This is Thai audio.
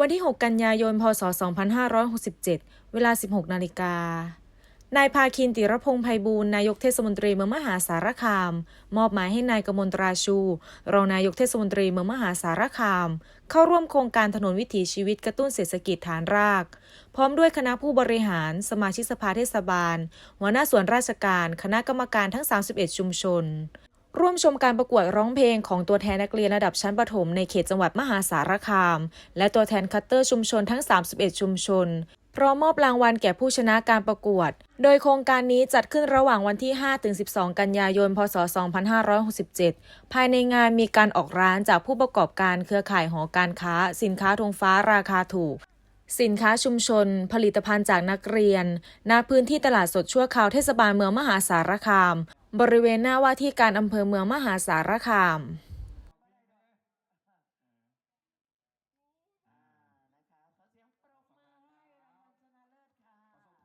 วันที่ 6 กันยายน พศ 2567 เวลา 16 นาฬิกา นายพาคินติรพงษ์ไพบูลย์นายกเทศมนตรีเมืองมหาสารคาม มอบหมายให้นายกมลตราชู รองนายกเทศมนตรีเมืองมหาสารคาม เข้าร่วมโครงการถนนวิถีชีวิตกระตุ้นเศรษฐกิจฐานราก พร้อมด้วยคณะผู้บริหาร สมาชิกสภาเทศบาล หัวหน้าส่วนราชการ คณะกรรมการทั้ง 31 ชุมชน ร่วมชมการประกวดร้องเพลงของตัวแทนนักเรียนระดับชั้นประถมในเขตจังหวัดมหาสารคาม และตัวแทนคัตเตอร์ชุมชนทั้ง 31 ชุมชนพร้อมมอบรางวัลแก่ผู้ชนะการประกวด โดยโครงการนี้จัดขึ้นระหว่างวันที่ 5-12 กันยายน พศ 2567 ภายในงานมีการออกร้านจากผู้ประกอบการเครือข่ายหอการค้า สินค้าธงฟ้าราคาถูก สินค้าชุมชน ผลิตภัณฑ์จากนักเรียนณพื้นที่ตลาดสดชั่วคราวเทศบาลเมืองมหาสารคาม บริเวณหน้าว่าที่การอำเภอเมืองมหาสารคาม